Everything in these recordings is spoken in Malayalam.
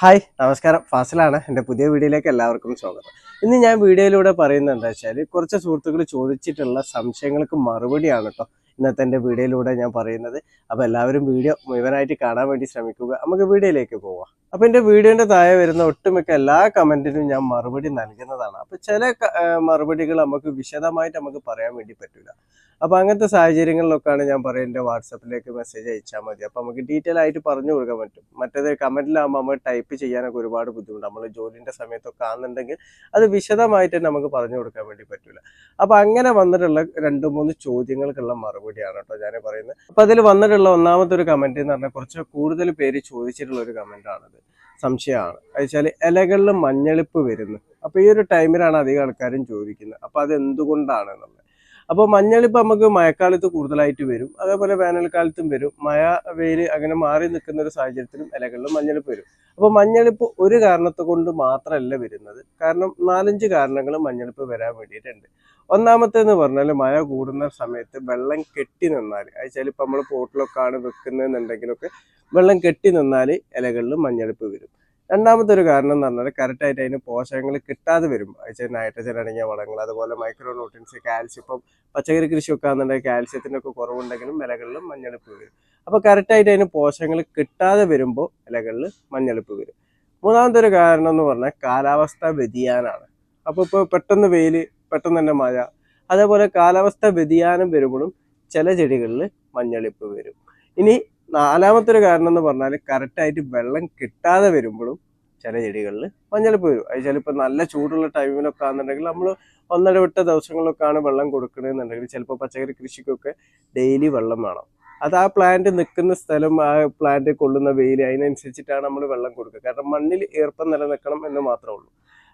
ഹായ് നമസ്കാരം. ഫാസിലാണ്. എന്റെ പുതിയ വീഡിയോയിലേക്ക് എല്ലാവർക്കും സ്വാഗതം. ഇന്ന് ഞാൻ വീഡിയോയിലൂടെ പറയുന്നത് എന്താ വെച്ചാൽ കുറച്ച് സുഹൃത്തുക്കൾ ചോദിച്ചിട്ടുള്ള സംശയങ്ങൾക്ക് മറുപടിയാണ് കേട്ടോ ഇന്നത്തെ എന്റെ വീഡിയോയിലൂടെ ഞാൻ പറയുന്നത്. അപ്പോൾ എല്ലാവരും വീഡിയോ മുഴുവനായിട്ട് കാണാൻ വേണ്ടി ശ്രമിക്കുക. നമുക്ക് വീഡിയോയിലേക്ക് പോവാം. അപ്പോൾ എന്റെ വീഡിയോന്റെ താഴെ വരുന്ന ഒട്ടുമിക്ക എല്ലാ കമന്റിനും ഞാൻ മറുപടി നൽകുന്നതാണ്. അപ്പോൾ ചില മറുപടികൾ നമുക്ക് വിശദമായിട്ട് നമുക്ക് പറയാൻ വേണ്ടി പറ്റില്ല അപ്പോൾ അങ്ങനത്തെ സാഹചര്യങ്ങളിലൊക്കെയാണ് ഞാൻ പറയുന്നത് എന്റെ വാട്സപ്പിലേക്ക് മെസ്സേജ് അയച്ചാൽ മതി. അപ്പോൾ നമുക്ക് ഡീറ്റെയിൽ ആയിട്ട് പറഞ്ഞു കൊടുക്കാൻ പറ്റും. മറ്റേത് കമന്റിലാകുമ്പോൾ നമ്മൾ ടൈപ്പ് ചെയ്യാനൊക്കെ ഒരുപാട് ബുദ്ധിമുട്ട്. നമ്മൾ ജോലിന്റെ സമയത്തൊക്കെ ആണെന്നുണ്ടെങ്കിൽ അത് വിശദമായിട്ട് നമുക്ക് പറഞ്ഞു കൊടുക്കാൻ വേണ്ടി പറ്റില്ല അപ്പോൾ അങ്ങനെ വന്നിട്ടുള്ള രണ്ട് മൂന്ന് ചോദ്യങ്ങൾക്കുള്ള മറുപടിയാണ് കേട്ടോ ഞാൻ പറയുന്നത്. അപ്പൊ അതിൽ വന്നിട്ടുള്ള ഒന്നാമത്തെ ഒരു കമന്റ് എന്ന് പറഞ്ഞാൽ കുറച്ച് കൂടുതൽ പേര് ചോദിച്ചിട്ടുള്ള ഒരു കമന്റ് ആണത്. സംശയമാണ്. വെച്ചാൽ ഇലകളിൽ മഞ്ഞളിപ്പ് വരുന്നു. അപ്പൊ ഈ ഒരു ടൈമിലാണ് അധികം ആൾക്കാരും ചോദിക്കുന്നത്. അപ്പൊ അത് എന്തുകൊണ്ടാണ് എന്നുള്ളത് അപ്പോൾ മഞ്ഞളിപ്പ് നമുക്ക് മഴക്കാലത്ത് കൂടുതലായിട്ട് വരും. അതേപോലെ വേനൽക്കാലത്തും വരും. മഴ വെയിൽ അങ്ങനെ മാറി നിൽക്കുന്ന ഒരു സാഹചര്യത്തിലും ഇലകളിലും മഞ്ഞളിപ്പ് വരും. അപ്പോൾ മഞ്ഞളിപ്പ് ഒരു കാരണത്തെ കൊണ്ട് മാത്രമല്ല വരുന്നത്. കാരണം നാലഞ്ച് കാരണങ്ങൾ മഞ്ഞളിപ്പ് വരാൻ വേണ്ടിയിട്ടുണ്ട്. ഒന്നാമത്തേന്ന് പറഞ്ഞാൽ മഴ കൂടുന്ന സമയത്ത് വെള്ളം കെട്ടി നിന്നാൽ അയച്ചാൽ ഇപ്പം നമ്മൾ പോട്ടിലൊക്കെ ആണ് വെക്കുന്നതെന്നുണ്ടെങ്കിലൊക്കെ വെള്ളം കെട്ടി നിന്നാൽ ഇലകളിലും മഞ്ഞളിപ്പ് വരും. രണ്ടാമത്തെ ഒരു കാരണം എന്ന് പറഞ്ഞാൽ കറക്റ്റായിട്ട് അതിന് പോഷകങ്ങൾ കിട്ടാതെ വരും. നൈട്രജൻ അടങ്ങിയ വളങ്ങൾ അതുപോലെ മൈക്രോ ന്യൂട്രിയൻസ് കാൽസ്യം ഇപ്പം പച്ചക്കറി കൃഷിയൊക്കെ ആണെന്നുണ്ടെങ്കിൽ കാൽസ്യത്തിന്റെ ഒക്കെ കുറവുണ്ടെങ്കിലും ഇലകളിലും മഞ്ഞളിപ്പ് വരും. അപ്പോൾ കറക്റ്റായിട്ട് അതിന് പോഷകങ്ങൾ കിട്ടാതെ വരുമ്പോൾ ഇലകളിൽ മഞ്ഞളിപ്പ് വരും. മൂന്നാമത്തെ ഒരു കാരണം എന്ന് പറഞ്ഞാൽ കാലാവസ്ഥ വ്യതിയാനമാണ് അപ്പോൾ ഇപ്പോൾ പെട്ടെന്ന് വെയിൽ പെട്ടെന്ന് തന്നെ മഴ അതേപോലെ കാലാവസ്ഥ വ്യതിയാനം വരുമ്പോഴും ചില ചെടികളിൽ മഞ്ഞളിപ്പ് വരും. ഇനി നാലാമത്തെ ഒരു കാരണം എന്ന് പറഞ്ഞാൽ കറക്റ്റായിട്ട് വെള്ളം കിട്ടാതെ വരുമ്പോഴും ചില ചെടികളിൽ മഞ്ഞളിപ്പ് വരും. അത് ചിലപ്പോൾ നല്ല ചൂടുള്ള ടൈമിലൊക്കെ ആണെന്നുണ്ടെങ്കിൽ നമ്മൾ ഒന്നര ഒന്നിടവിട്ട ദിവസങ്ങളിലൊക്കെയാണ് വെള്ളം കൊടുക്കണമെന്നുണ്ടെങ്കിൽ ചിലപ്പോൾ പച്ചക്കറി കൃഷിക്കൊക്കെ ഡെയിലി വെള്ളം വേണം. അത് ആ പ്ലാന്റ് നിൽക്കുന്ന സ്ഥലം ആ പ്ലാന്റ് കൊള്ളുന്ന വെയിൽ അതിനനുസരിച്ചിട്ടാണ് നമ്മൾ വെള്ളം കൊടുക്കുക. കാരണം മണ്ണിൽ ഈർപ്പം നിലനിൽക്കണം എന്ന് മാത്രമേ ഉള്ളൂ.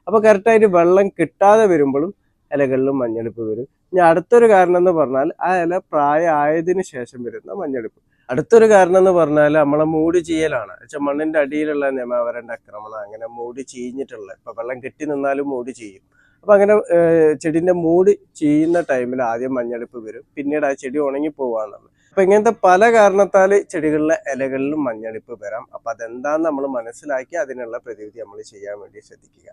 അപ്പോൾ കറക്റ്റായിട്ട് വെള്ളം കിട്ടാതെ വരുമ്പോഴും ഇലകളിലും മഞ്ഞളിപ്പ് വരും. ഇനി അടുത്തൊരു കാരണം എന്ന് പറഞ്ഞാൽ ആ ഇല പ്രായമായതിനു ശേഷം വരുന്ന മഞ്ഞളിപ്പ്. അടുത്തൊരു കാരണം എന്ന് പറഞ്ഞാൽ നമ്മളെ മൂടി ചെയ്യലാണ്. വെച്ചാൽ മണ്ണിന്റെ അടിയിലുള്ള നിയമവരന്റെ ആക്രമണം അങ്ങനെ മൂടി ചീഞ്ഞിട്ടുള്ള ഇപ്പൊ വെള്ളം കെട്ടി നിന്നാലും മൂടി ചെയ്യും. അപ്പൊ അങ്ങനെ ചെടിന്റെ മൂടി ചെയ്യുന്ന ടൈമിൽ ആദ്യം മഞ്ഞളിപ്പ് വരും. പിന്നീട് ആ ചെടി ഉണങ്ങി പോവാന്നുള്ളത് അപ്പൊ ഇങ്ങനത്തെ പല കാരണത്താൽ ചെടികളിലെ ഇലകളിലും മഞ്ഞളിപ്പ് വരാം. അപ്പൊ അതെന്താന്ന് നമ്മൾ മനസ്സിലാക്കി അതിനുള്ള പ്രതിവിധി നമ്മൾ ചെയ്യാൻ വേണ്ടി ശ്രദ്ധിക്കുക.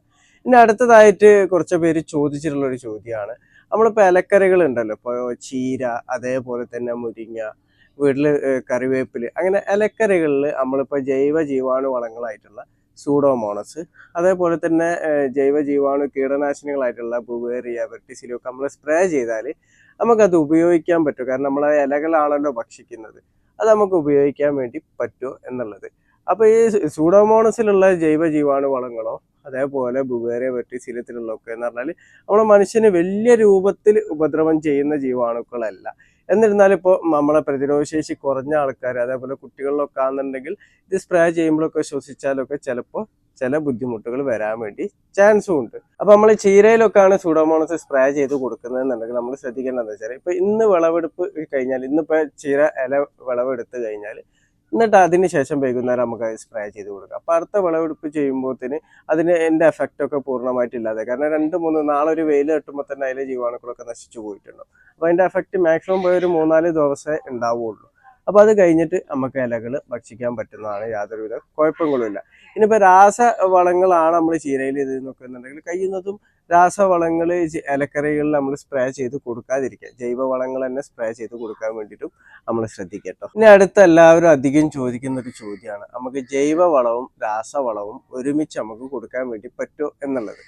ഇനി അടുത്തതായിട്ട് കുറച്ച് പേര് ചോദിച്ചിട്ടുള്ള ഒരു ചോദ്യമാണ്. നമ്മളിപ്പോൾ ഇലക്കറികൾ ഉണ്ടല്ലോ. ഇപ്പോൾ ചീര അതേപോലെ തന്നെ മുരിങ്ങ വീട്ടിൽ കറിവേപ്പിൽ അങ്ങനെ ഇലക്കറികളിൽ നമ്മളിപ്പോൾ ജൈവ ജീവാണു വളങ്ങളായിട്ടുള്ള സൂഡോമോണസ് അതേപോലെ തന്നെ ജൈവ ജീവാണു കീടനാശിനികളായിട്ടുള്ള ബുവേറിയ വെർട്ടിസിലൊക്കെ നമ്മൾ സ്പ്രേ ചെയ്താൽ നമുക്കത് ഉപയോഗിക്കാൻ പറ്റും. കാരണം നമ്മളെ ഇലകളാണല്ലോ ഭക്ഷിക്കുന്നത്. അത് നമുക്ക് ഉപയോഗിക്കാൻ വേണ്ടി പറ്റുമോ എന്നുള്ളത്. അപ്പോൾ ഈ സൂഡോമോണസിലുള്ള ജൈവ ജീവാണു വളങ്ങളോ അതേപോലെ ബുവേറിയ വെർട്ടിസിലത്തിലുള്ളതൊക്കെ എന്ന് പറഞ്ഞാൽ നമ്മൾ മനുഷ്യന് വലിയ രൂപത്തിൽ ഉപദ്രവം ചെയ്യുന്ന ജീവാണുക്കളല്ല. എന്നിരുന്നാലും ഇപ്പോൾ നമ്മളെ പ്രതിരോധശേഷി കുറഞ്ഞ ആൾക്കാർ അതേപോലെ കുട്ടികളിലൊക്കെ ആണെന്നുണ്ടെങ്കിൽ ഇത് സ്പ്രേ ചെയ്യുമ്പോഴൊക്കെ ശ്വസിച്ചാലൊക്കെ ചിലപ്പോൾ ചില ബുദ്ധിമുട്ടുകൾ വരാൻ വേണ്ടി ചാൻസും ഉണ്ട്. അപ്പൊ നമ്മൾ ചീരയിലൊക്കെയാണ് സൂഡോമോണസ് സ്പ്രേ ചെയ്ത് കൊടുക്കുന്നതെന്നുണ്ടെങ്കിൽ നമ്മൾ ശ്രദ്ധിക്കേണ്ടതെന്ന് വെച്ചാൽ ഇപ്പൊ ഇന്ന് വിളവെടുപ്പ് കഴിഞ്ഞാൽ ഇന്നിപ്പോൾ ചീര ഇല വിളവെടുത്ത് കഴിഞ്ഞാൽ എന്നിട്ട് അതിന് ശേഷം വൈകുന്നേരം നമുക്ക് സ്പ്രേ ചെയ്ത് കൊടുക്കാം. അപ്പോൾ അടുത്ത വിളവെടുപ്പ് ചെയ്യുമ്പോഴത്തേന് അതിന് എന്റെ എഫക്റ്റൊക്കെ പൂർണമായിട്ട് ഇല്ലാതെ കാരണം രണ്ട് മൂന്ന് നാളെ ഒരു വെയിൽ തട്ടുമ്പോൾ തന്നെ അതിലെ ജീവാണുക്കളൊക്കെ നശിച്ചു പോയിട്ടുണ്ടാവും. അപ്പോൾ അതിന്റെ എഫക്റ്റ് മാക്സിമം പോയൊരു മൂന്നാൽ ദിവസമേ ഉണ്ടാവുള്ളൂ. അപ്പോൾ അത് കഴിഞ്ഞിട്ട് നമുക്ക് ഇലകൾ ഭക്ഷിക്കാൻ പറ്റുന്നതാണ് യാതൊരുവിധ കുഴപ്പങ്ങളുമില്ല. ഇനിയിപ്പോൾ രാസവളങ്ങളാണ് നമ്മൾ ചീരയിൽ ഇത് നോക്കുന്നുണ്ടെങ്കിൽ കഴിയുന്നതും രാസവളങ്ങൾ ഇലക്കറികളിൽ നമ്മൾ സ്പ്രേ ചെയ്ത് കൊടുക്കാതിരിക്കുക. ജൈവവളങ്ങൾ തന്നെ സ്പ്രേ ചെയ്ത് കൊടുക്കാൻ വേണ്ടിയിട്ടും നമ്മൾ ശ്രദ്ധിക്കട്ടോ. ഇനി അടുത്ത എല്ലാവരും അധികം ചോദിക്കുന്ന ഒരു ചോദ്യമാണ്. നമുക്ക് ജൈവവളവും രാസവളവും ഒരുമിച്ച് നമുക്ക് കൊടുക്കാൻ വേണ്ടി പറ്റുമോ എന്നുള്ളത്.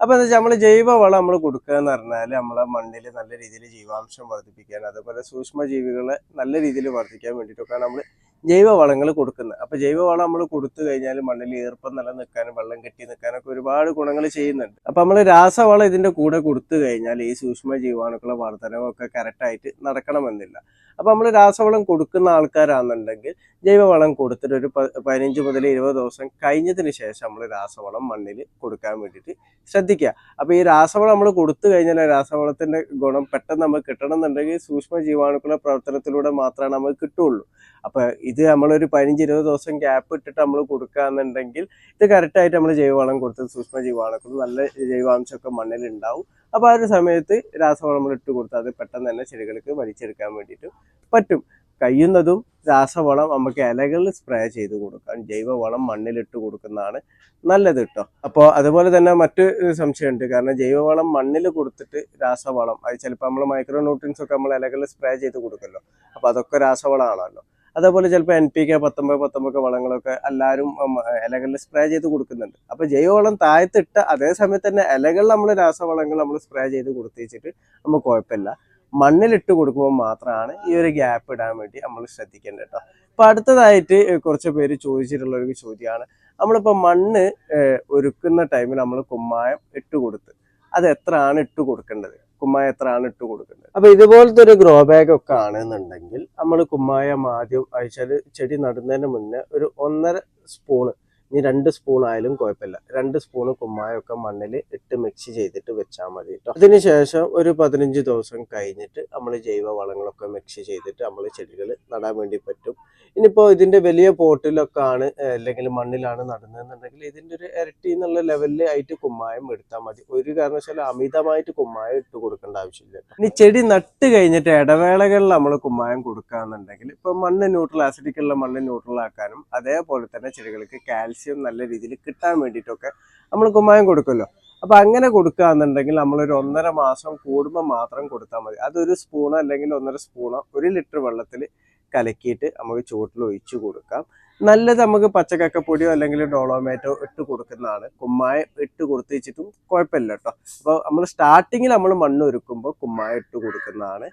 അപ്പൊ എന്താ വെച്ചാൽ നമ്മൾ ജൈവവളം നമ്മൾ കൊടുക്കുക എന്ന് പറഞ്ഞാൽ നമ്മളെ മണ്ണിൽ നല്ല രീതിയിൽ ജീവാംശം വർദ്ധിപ്പിക്കാൻ അതുപോലെ സൂക്ഷ്മജീവികളെ നല്ല രീതിയിൽ വർദ്ധിക്കാൻ വേണ്ടിയിട്ടൊക്കെയാണ് നമ്മൾ ജൈവവളങ്ങൾ കൊടുക്കുന്നത് അപ്പൊ ജൈവവളം നമ്മൾ കൊടുത്തു കഴിഞ്ഞാൽ മണ്ണിൽ ഈർപ്പം നിലനിൽക്കാനും വെള്ളം കെട്ടി നിൽക്കാനൊക്കെ ഒരുപാട് ഗുണങ്ങൾ ചെയ്യുന്നുണ്ട്. അപ്പൊ നമ്മൾ രാസവളം ഇതിന്റെ കൂടെ കൊടുത്തു കഴിഞ്ഞാൽ ഈ സൂക്ഷ്മ ജീവാണുക്കളെ വർധനവൊക്കെ കറക്റ്റായിട്ട് നടക്കണമെന്നില്ല. അപ്പൊ നമ്മൾ രാസവളം കൊടുക്കുന്ന ആൾക്കാരാണെന്നുണ്ടെങ്കിൽ ജൈവവളം കൊടുത്തിട്ട് ഒരു പതിനഞ്ച് മുതൽ ഇരുപത് ദിവസം കഴിഞ്ഞതിന് ശേഷം നമ്മൾ രാസവളം മണ്ണിൽ കൊടുക്കാൻ വേണ്ടിയിട്ട് ശ്രദ്ധിക്കുക. അപ്പൊ ഈ രാസവളം നമ്മൾ കൊടുത്തു കഴിഞ്ഞാൽ രാസവളത്തിന്റെ ഗുണം പെട്ടെന്ന് നമുക്ക് കിട്ടണം എന്നുണ്ടെങ്കിൽ സൂക്ഷ്മ ജീവാണുക്കളുടെ പ്രവർത്തനത്തിലൂടെ മാത്രമേ നമുക്ക് കിട്ടുള്ളൂ. അപ്പൊ ഇത് നമ്മളൊരു പതിനഞ്ച് ഇരുപത് ദിവസം ഗ്യാപ്പ് ഇട്ടിട്ട് നമ്മൾ കൊടുക്കുകയെന്നുണ്ടെങ്കിൽ ഇത് കറക്റ്റായിട്ട് നമ്മൾ ജൈവവളം കൊടുത്ത് സൂക്ഷ്മ ജീവാണുക്കൾ നല്ല ജൈവാംശമൊക്കെ മണ്ണിൽ ഉണ്ടാവും അപ്പോൾ ആ ഒരു സമയത്ത് രാസവളം നമ്മൾ ഇട്ട് കൊടുത്താൽ അത് പെട്ടെന്ന് തന്നെ ചെടികൾക്ക് വലിച്ചെടുക്കാൻ വേണ്ടിയിട്ട് പറ്റും. കഴിയുന്നതും രാസവളം നമുക്ക് ഇലകളിൽ സ്പ്രേ ചെയ്ത് കൊടുക്കാം. ജൈവവളം മണ്ണിലിട്ട് കൊടുക്കുന്നതാണ് നല്ലത് കേട്ടോ അപ്പോൾ അതുപോലെ തന്നെ മറ്റു സംശയമുണ്ട്. കാരണം ജൈവവളം മണ്ണിൽ കൊടുത്തിട്ട് രാസവളം അത് ചിലപ്പോൾ നമ്മൾ മൈക്രോ ന്യൂട്രിയൻസ് ഒക്കെ നമ്മൾ ഇലകളിൽ സ്പ്രേ ചെയ്ത് കൊടുക്കുമല്ലോ അപ്പോൾ അതൊക്കെ രാസവളമാണല്ലോ. അതേപോലെ ചിലപ്പോൾ എൻ പി കെ പത്തൊമ്പത് പത്തൊമ്പത് വളങ്ങളൊക്കെ എല്ലാവരും ഇലകളിൽ സ്പ്രേ ചെയ്ത് കൊടുക്കുന്നുണ്ട്. അപ്പോൾ ജൈവവളം താഴത്തിട്ട് അതേ സമയത്ത് തന്നെ ഇലകളിൽ നമ്മൾ രാസവളങ്ങൾ നമ്മൾ സ്പ്രേ ചെയ്ത് കൊടുത്തേച്ചിട്ട് നമുക്ക് കുഴപ്പമില്ല മണ്ണിലിട്ട് കൊടുക്കുമ്പോൾ മാത്രമാണ് ഈ ഒരു ഗ്യാപ്പ് ഇടാൻ വേണ്ടി നമ്മൾ ശ്രദ്ധിക്കേണ്ടത് കേട്ടോ അപ്പൊ അടുത്തതായിട്ട് കുറച്ച് പേര് ചോദിച്ചിട്ടുള്ള ഒരു ചോദ്യമാണ്. നമ്മളിപ്പോൾ മണ്ണ് ഒരുക്കുന്ന ടൈമിൽ നമ്മൾ കുമ്മായം ഇട്ട് കൊടുത്ത് അത് എത്രയാണ് ഇട്ട് കൊടുക്കേണ്ടത്? കുമ്മായം എത്രയാണ് ഇട്ട് കൊടുക്കേണ്ടത് അപ്പൊ ഇതുപോലത്തെ ഒരു ഗ്രോ ബാഗ് ഒക്കെ ആണെന്നുണ്ടെങ്കിൽ നമ്മൾ കുമ്മായം ആദ്യം അയച്ചാൽ ചെടി നടുന്നതിന് മുന്നേ ഒരു ഒന്നര സ്പൂണ് ഇനി രണ്ട് സ്പൂൺ ആയാലും കുഴപ്പമില്ല. രണ്ട് സ്പൂൺ കുമ്മായമൊക്കെ മണ്ണിൽ ഇട്ട് മിക്സ് ചെയ്തിട്ട് വെച്ചാൽ മതി കേട്ടോ അതിനുശേഷം ഒരു പതിനഞ്ച് ദിവസം കഴിഞ്ഞിട്ട് നമ്മൾ ജൈവ വളങ്ങളൊക്കെ മിക്സ് ചെയ്തിട്ട് നമ്മൾ ചെടികൾ നടാൻ വേണ്ടി പറ്റും. ഇനിയിപ്പോൾ ഇതിന്റെ വലിയ പോട്ടിലൊക്കെ ആണ് അല്ലെങ്കിൽ മണ്ണിലാണ് നടുന്നതെന്നുണ്ടെങ്കിൽ ഇതിന്റെ ഒരു ഇരട്ടി എന്നുള്ള ലെവലിൽ ആയിട്ട് കുമ്മായം എടുത്താൽ മതി. ഒരു കാരണവശാലും അമിതമായിട്ട് കുമ്മായം ഇട്ട് കൊടുക്കേണ്ട ആവശ്യമില്ല. ഇനി ചെടി നട്ട് കഴിഞ്ഞിട്ട് ഇടവേളകളിൽ നമ്മൾ കുമ്മായം കൊടുക്കുകയാണെന്നുണ്ടെങ്കിൽ ഇപ്പോൾ മണ്ണ് ന്യൂട്രൽ ആസിഡിക്കുള്ള മണ്ണ് ന്യൂട്രൽ ആക്കാനും അതേപോലെ തന്നെ ചെടികൾക്ക് കാൽസ്യം നല്ല രീതിയിൽ കിട്ടാൻ വേണ്ടിയിട്ടൊക്കെ നമ്മൾ കുമ്മായം കൊടുക്കുമല്ലോ. അപ്പൊ അങ്ങനെ കൊടുക്കുകയാണെന്നുണ്ടെങ്കിൽ നമ്മളൊരു ഒന്നര മാസം കൂടുമ്പോൾ മാത്രം കൊടുത്താൽ മതി. അതൊരു സ്പൂണോ അല്ലെങ്കിൽ ഒന്നര സ്പൂണോ ഒരു ലിറ്റർ വെള്ളത്തിൽ കലക്കിയിട്ട് നമുക്ക് ചുവട്ടിൽ ഒഴിച്ചു കൊടുക്കാം. നല്ലത് നമുക്ക് പച്ചക്കക്കപ്പൊടിയോ അല്ലെങ്കിൽ ഡോളോമേറ്റോ ഇട്ട് കൊടുക്കുന്നതാണ്. കുമ്മായം ഇട്ട് കൊടുത്ത് വെച്ചിട്ടും കുഴപ്പമില്ല കേട്ടോ. അപ്പോൾ നമ്മൾ സ്റ്റാർട്ടിങ്ങിൽ നമ്മൾ മണ്ണ് ഒരുക്കുമ്പോൾ കുമ്മായം ഇട്ട് കൊടുക്കുന്നതാണ്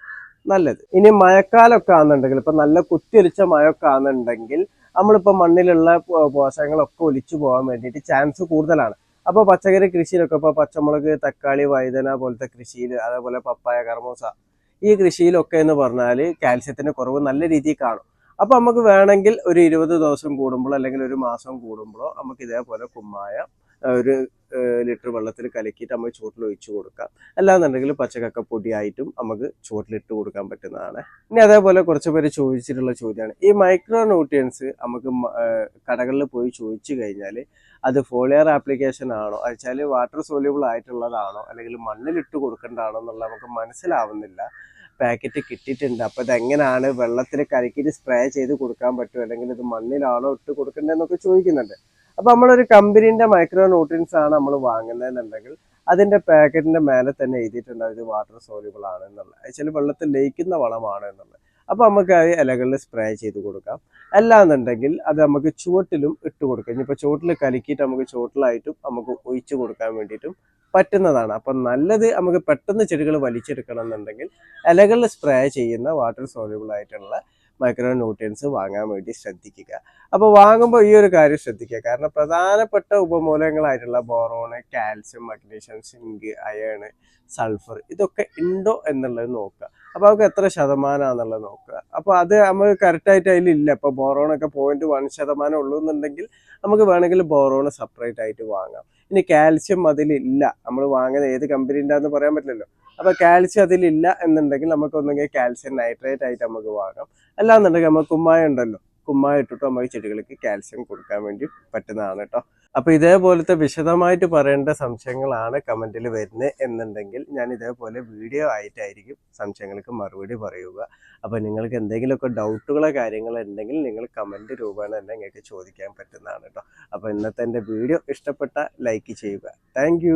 നല്ലത്. ഇനി മഴക്കാലമൊക്കെ ആണെന്നുണ്ടെങ്കിൽ ഇപ്പം നല്ല കുത്തിയൊലിച്ച മഴയൊക്കെ ആണെന്നുണ്ടെങ്കിൽ നമ്മളിപ്പോൾ മണ്ണിലുള്ള പോഷകങ്ങളൊക്കെ ഒലിച്ചു പോകാൻ വേണ്ടിയിട്ട് ചാൻസ് കൂടുതലാണ്. അപ്പോൾ പച്ചക്കറി കൃഷിയിലൊക്കെ ഇപ്പോൾ പച്ചമുളക് തക്കാളി വഴുതന പോലത്തെ കൃഷിയിൽ അതേപോലെ പപ്പായ കർമൂസ ഈ കൃഷിയിലൊക്കെ എന്ന് പറഞ്ഞാൽ കാൽസ്യത്തിന്റെ കുറവ് നല്ല രീതിയിൽ കാണും. അപ്പോൾ നമുക്ക് വേണമെങ്കിൽ ഒരു ഇരുപത് ദിവസം കൂടുമ്പോഴോ അല്ലെങ്കിൽ ഒരു മാസം കൂടുമ്പോഴോ നമുക്ക് ഇതേപോലെ കുമ്മായ ഒരു ലിറ്റർ വെള്ളത്തിൽ കലക്കിയിട്ട് നമ്മൾ ചുവട്ടിൽ ഒഴിച്ചു കൊടുക്കാം. അല്ലാന്നുണ്ടെങ്കിൽ പച്ചക്കക്ക പൊടിയായിട്ടും നമുക്ക് ചുവട്ടിലിട്ട് കൊടുക്കാൻ പറ്റുന്നതാണ്. ഇനി അതേപോലെ കുറച്ച് പേര് ചോദിച്ചിട്ടുള്ള ചോദ്യമാണ്. ഈ മൈക്രോ ന്യൂട്രിയൻസ് നമുക്ക് കടകളിൽ പോയി ചോദിച്ചു കഴിഞ്ഞാൽ അത് ഫോളിയർ ആപ്ലിക്കേഷൻ ആണോ? വെച്ചാൽ വാട്ടർ സോല്യൂബിൾ ആയിട്ടുള്ളതാണോ? അല്ലെങ്കിൽ മണ്ണിലിട്ട് കൊടുക്കേണ്ടതാണോ എന്നുള്ളത് നമുക്ക് മനസ്സിലാവുന്നില്ല. പാക്കറ്റ് കിട്ടിയിട്ടുണ്ട്. അപ്പോൾ ഇതെങ്ങനെയാണ് വെള്ളത്തിൽ കലക്കിയിട്ട് സ്പ്രേ ചെയ്ത് കൊടുക്കാൻ പറ്റുമോ അല്ലെങ്കിൽ ഇത് മണ്ണിലാണോ ഇട്ട് കൊടുക്കേണ്ടതെന്നൊക്കെ ചോദിക്കുന്നുണ്ട്. അപ്പോൾ നമ്മളൊരു കമ്പനീന്റെ മൈക്രോ ന്യൂട്രിയൻസ് ആണ് നമ്മൾ വാങ്ങുന്നതെന്നുണ്ടെങ്കിൽ അതിന്റെ പാക്കറ്റിന്റെ മേലെ തന്നെ എഴുതിയിട്ടുണ്ട് ഇത് വാട്ടർ സോല്യൂബിൾ ആണ് എന്നുള്ളത്. അതായത് വെള്ളത്തിൽ ലയിക്കുന്ന വളമാണ് എന്നുള്ളത്. അപ്പൊ നമുക്ക് അത് ഇലകളിൽ സ്പ്രേ ചെയ്ത് കൊടുക്കാം. അല്ലാന്നുണ്ടെങ്കിൽ അത് നമുക്ക് ചുവട്ടിലും ഇട്ട് കൊടുക്കാം. ഇനിയിപ്പോൾ ചുവട്ടിൽ കലക്കിയിട്ട് നമുക്ക് ചുവട്ടിലായിട്ടും നമുക്ക് ഒഴിച്ചു കൊടുക്കാൻ വേണ്ടിയിട്ടും പറ്റുന്നതാണ്. അപ്പം നല്ലത് നമുക്ക് പെട്ടെന്ന് ചെടികൾ വലിച്ചെടുക്കണം എന്നുണ്ടെങ്കിൽ ഇലകളിൽ സ്പ്രേ ചെയ്യുന്ന വാട്ടർ സോല്യൂബിൾ ആയിട്ടുള്ള മൈക്രോ ന്യൂട്രിയൻസ് വാങ്ങാൻ വേണ്ടി ശ്രദ്ധിക്കുക. അപ്പോൾ വാങ്ങുമ്പോൾ ഈ ഒരു കാര്യം ശ്രദ്ധിക്കുക. കാരണം പ്രധാനപ്പെട്ട ഉപമൂലങ്ങളായിട്ടുള്ള boron calcium magnesium zinc iron sulphur ഇതൊക്കെ ഉണ്ടോ എന്നുള്ളത് നോക്കുക. അപ്പോൾ അവർക്ക് എത്ര ശതമാനമാണെന്നുള്ളത് നോക്കുക. അപ്പോൾ അത് നമുക്ക് കറക്റ്റായിട്ട് അതിലില്ല. ഇപ്പോൾ ബോറോണൊക്കെ പോയിന്റ് വൺ ശതമാനം ഉള്ളൂ എന്നുണ്ടെങ്കിൽ നമുക്ക് വേണമെങ്കിൽ ബോറോൺ സെപ്പറേറ്റ് ആയിട്ട് വാങ്ങാം. ഇനി കാൽസ്യം അതിലില്ല. നമ്മൾ വാങ്ങുന്ന ഏത് കമ്പനി ഉണ്ടാന്ന് പറയാൻ പറ്റില്ലല്ലോ. അപ്പോൾ കാൽസ്യം അതിലില്ല എന്നുണ്ടെങ്കിൽ നമുക്ക് ഒന്നെങ്കിൽ കാൽസ്യം നൈട്രേറ്റ് ആയിട്ട് നമുക്ക് വാങ്ങാം. അല്ലാന്നുണ്ടെങ്കിൽ നമുക്ക് കുമ്മായം ഉണ്ടല്ലോ. കുമ്മായം ഇട്ടിട്ട് നമുക്ക് ചെടികൾക്ക് കാൽസ്യം കൊടുക്കാൻ വേണ്ടി പറ്റുന്നതാണ് കേട്ടോ അപ്പൊ ഇതേപോലത്തെ വിശദമായിട്ട് പറയേണ്ട സംശയങ്ങളാണ് കമന്റിൽ വരുന്നത് എന്നുണ്ടെങ്കിൽ ഞാൻ ഇതേപോലെ വീഡിയോ ആയിട്ടായിരിക്കും സംശയങ്ങൾക്ക് മറുപടി പറയുക. അപ്പൊ നിങ്ങൾക്ക് എന്തെങ്കിലുമൊക്കെ ഡൗട്ടുകളോ കാര്യങ്ങളോ ഉണ്ടെങ്കിൽ നിങ്ങൾ കമന്റ് രൂപേണ തന്നെ നിങ്ങൾക്ക് ചോദിക്കാൻ പറ്റുന്നതാണ് കേട്ടോ അപ്പൊ ഇന്നത്തെ എന്റെ വീഡിയോ ഇഷ്ടപ്പെട്ട ലൈക്ക് ചെയ്യുക. താങ്ക്